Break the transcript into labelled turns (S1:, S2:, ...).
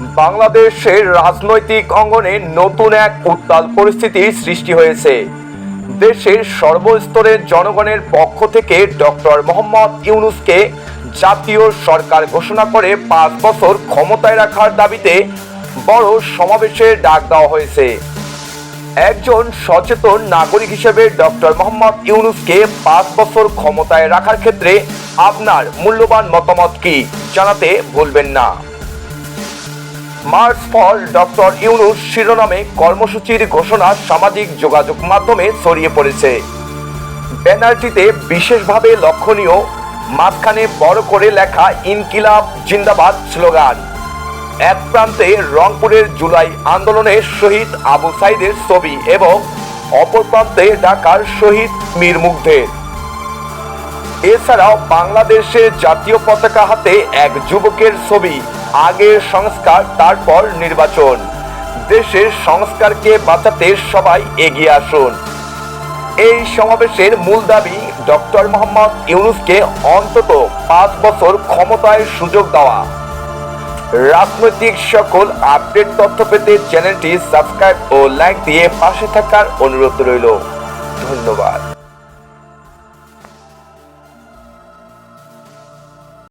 S1: বাংলাদেশের রাজনৈতিক অঙ্গনে নতুন এক উত্তাল পরিস্থিতির সৃষ্টি হয়েছে। দেশের সর্বস্তরের জনগণের পক্ষ থেকে ডক্টর মোহাম্মদ ইউনুসকে জাতীয় সরকার ঘোষণা করে পাঁচ বছর ক্ষমতায় রাখার দাবিতে বড় সমাবেশের ডাক দেওয়া হয়েছে। একজন সচেতন নাগরিক হিসেবে ডক্টর মোহাম্মদ ইউনুসকে পাঁচ বছর ক্ষমতায় রাখার ক্ষেত্রে আপনার মূল্যবান মতামত কি? জানাতে ভুলবেন না। মার্চ ফর ডক্টর ইউনুস শিরোনামে কর্মসূচির ঘোষণা সামাজিক যোগাযোগ মাধ্যমে ছড়িয়ে পড়েছে। ব্যানারটিতে বিশেষভাবে লক্ষণীয়, মাঝখানে বড় করে লেখা ইনকিলাব জিন্দাবাদ স্লোগান। এক প্রান্তে রংপুরের জুলাই আন্দোলনের শহীদ আবু সাইদের ছবি এবং অপর প্রান্তে ঢাকার শহীদ মীর মুগ্ধের। এছাড়াও বাংলাদেশের জাতীয় পতাকা হাতে এক যুবকের ছবি। আগের সংস্কার, তারপর নির্বাচন। দেশের সংস্কারকে বাঁচাতে সবাই এগিয়ে আসুন। এই সমাবেশের মূল দাবি ডক্টর মোহাম্মদ ইউনুসকে অন্তত পাঁচ বছর ক্ষমতায় সুযোগ দেওয়া। রাজনৈতিক সকল আপডেট তথ্য পেতে চ্যানেলটি সাবস্ক্রাইব ও লাইক দিয়ে পাশে থাকার অনুরোধ রইল। ধন্যবাদ।